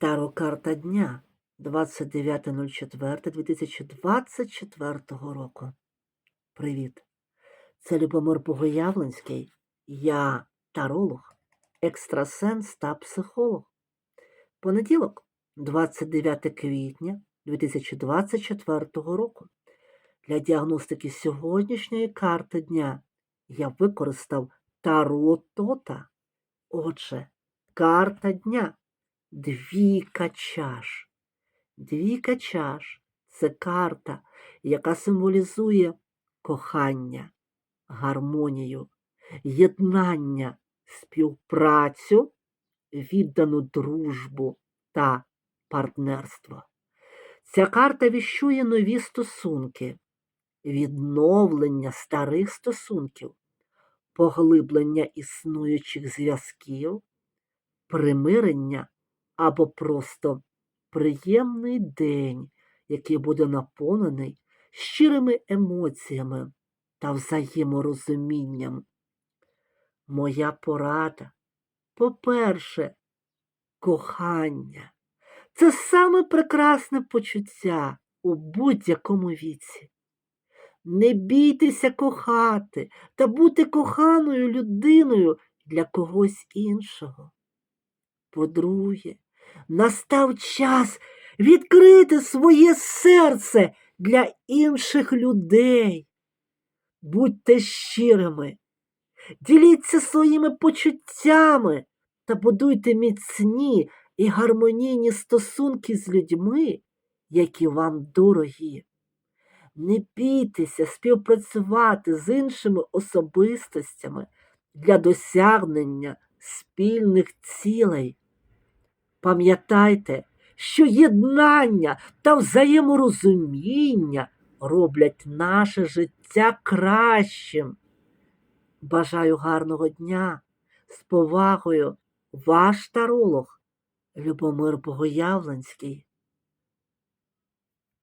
Таро карта дня 29.04.2024 року. Привіт! Це Любомир Богоявленський. Я таролог, екстрасенс та психолог. Понеділок, 29 квітня 2024 року. Для діагностики сьогоднішньої карти дня я використав Таро Тота. Отже, карта дня. Двійка чаш. Двійка чаш це карта, яка символізує кохання, гармонію, єднання, співпрацю, віддану дружбу та партнерство. Ця карта віщує нові стосунки, відновлення старих стосунків, поглиблення існуючих зв'язків, примирення або просто приємний день, який буде наповнений щирими емоціями та взаєморозумінням. Моя порада, по-перше, кохання. Це саме прекрасне почуття у будь-якому віці. Не бійтеся кохати та бути коханою людиною для когось іншого. По-друге, настав час відкрити своє серце для інших людей. Будьте щирими, діліться своїми почуттями та будуйте міцні і гармонійні стосунки з людьми, які вам дорогі. Не бійтеся співпрацювати з іншими особистостями для досягнення спільних цілей. Пам'ятайте, що єднання та взаєморозуміння роблять наше життя кращим. Бажаю гарного дня з повагою, ваш таролог Любомир Богоявленський.